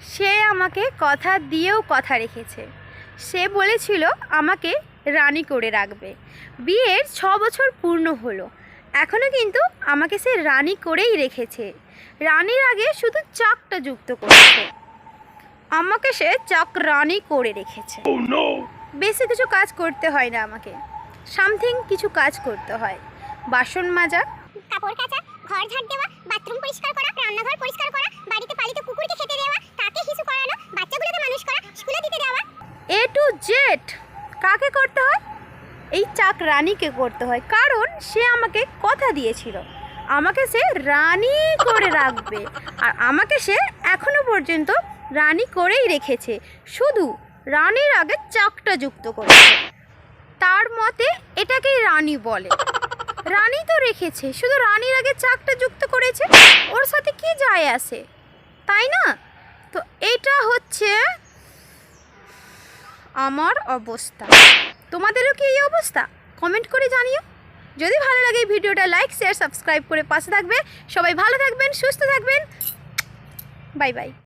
সে আমাকে কথা দিয়েও কথা রেখেছে। সে বলেছিল আমাকে রানী করে রাখবে। বিয়ের ছ বছর পূর্ণ হলো। এখনও কিন্তু আমাকে সে রানী করেই রেখেছে। রানীর আগে শুধু চাকটা যুক্ত করেছে। আমাকে সে চাক রানী করে রেখেছে। Oh বেশি কিছু কাজ করতে হয় না আমাকে। সামথিং কিছু কাজ করতে হয়। বাসন মাজা কাপড় কাচা ঘর ঝাড় দেওয়া বাথরুম পরিষ্কার করা রান্নাঘর এ টু জেড কাকে করতে হয়? এই চাক রানীকে করতে হয়। কারণ সে আমাকে কথা দিয়েছিল। আমাকে সে রানী করে রাখবে। আর আমাকে সে এখনও পর্যন্ত রানী করেই রেখেছে। শুধু রানীর আগে চাকটা যুক্ত করেছে। তার মতে এটাকেই রানী বলে। রানী তো রেখেছে। শুধু রানীর আগে চাকটা যুক্ত করেছে? ওর সাথে কি যায় আসে তাই না? তো এটা হচ্ছে আমার অবস্থা। তোমাদেরও কি এই অবস্থা? কমেন্ট করে জানিও। যদি ভালো লাগে ভিডিওটা লাইক শেয়ার সাবস্ক্রাইব করে পাশে থাকবে। সবাই ভালো থাকবেন, সুস্থ থাকবেন। Bye bye.